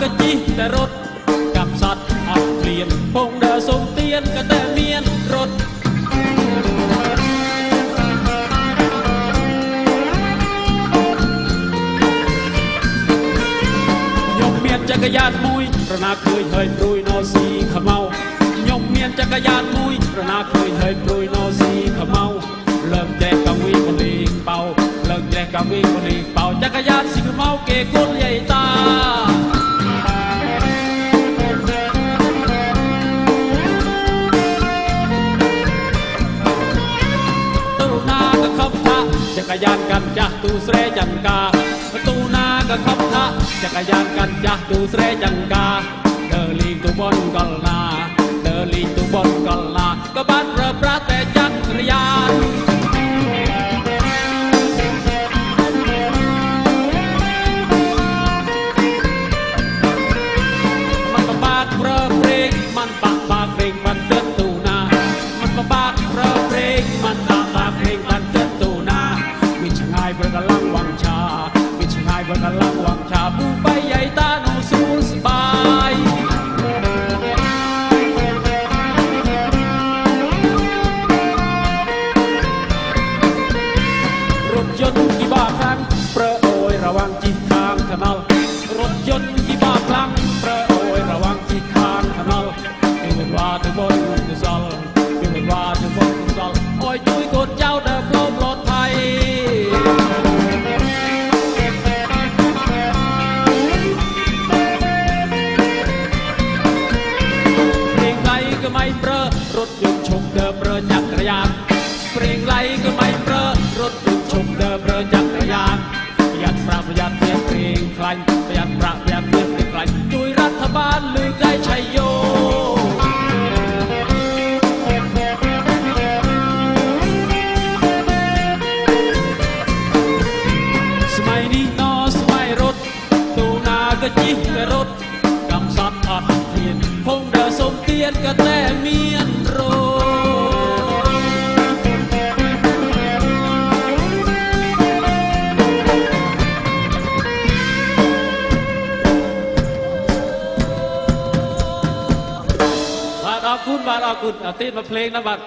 ក៏ជិះតែរត់កាប់សត្វអត់ព្រៀនពងដើរសុំទៀនក៏តែមានរត់ខ្ញុំមានចក្រយានមួយប្រណាឃើញហើយព្រួយណោស៊ីខ្មៅខ្ញុំមានចក្រយានមួយប្រណាឃើញហើយព្រួយណោស៊ីខ្មៅលើកតែកងវិពលីបោលើកតែកងវិពលីបោចក្រយានស៊ីខ្មៅគេគុលយាយតា รยานกันจ้ะตูเสรจังกาตูนาก็ขับทะจักรยานกันจ้ะตูเสรจังกาเดอลีตูบอนกอลนาเดอลีตูบอนกอลนาก็บ้านเรือพระแต่จักรยานมันก็บากเรือเพลงมันปากบากเพลงมันเตือนตูนามันก็บากเรือเพลงมันปากบากเพลงายเบอร์กะลังวังชาผู้ไปใหญ่ตาหนูสูสบายรถยนต์ที่บ้าครั้งเปรอะโอยระวังจิตทางถนนรถยนต์ที่บ้าครั้งเปรอะโอยระวังจิตทางถนนเกิดว่าถึงบนกุศล รยานเพลงไรก็ไม่เปรอะรถยนต์ชมเดิมเปรอจักรยานประหยัดประประหยัดเพียงเพลงใครประหยัดประประหยัดเพียงเพลงใครช่วยรัฐบาลลือได้ชัยโยสมัยนี้นอสมัยรถตูนาก็จิกกะรถกำสัดอัดเทียนพงเดอสมเตียนก็แต่เมียน บัดเอากุดเอาตีนมาเพลงนะบัด